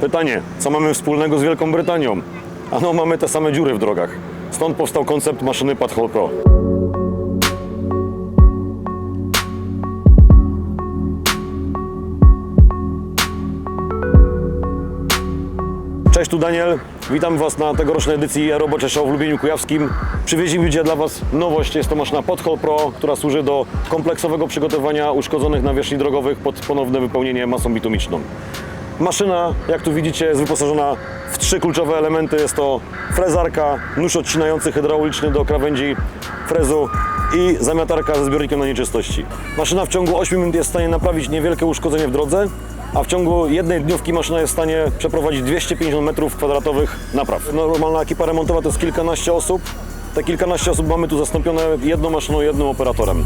Pytanie, co mamy wspólnego z Wielką Brytanią? Ano, mamy te same dziury w drogach. Stąd powstał koncept maszyny Pathole Pro. Cześć, tu Daniel. Witam Was na tegorocznej edycji Robocze Show w Lubieniu Kujawskim. Przywieźliśmy dzisiaj dla Was nowość. Jest to maszyna Podhol Pro, która służy do kompleksowego przygotowania uszkodzonych nawierzchni drogowych pod ponowne wypełnienie masą bitumiczną. Maszyna, jak tu widzicie, jest wyposażona w trzy kluczowe elementy. Jest to frezarka, nóż odcinający hydrauliczny do krawędzi frezu i zamiatarka ze zbiornikiem na nieczystości. Maszyna w ciągu 8 minut jest w stanie naprawić niewielkie uszkodzenie w drodze, a w ciągu jednej dniówki maszyna jest w stanie przeprowadzić 250 metrów kwadratowych napraw. Normalna ekipa remontowa to jest kilkanaście osób. Te kilkanaście osób mamy tu zastąpione jedną maszyną, jednym operatorem.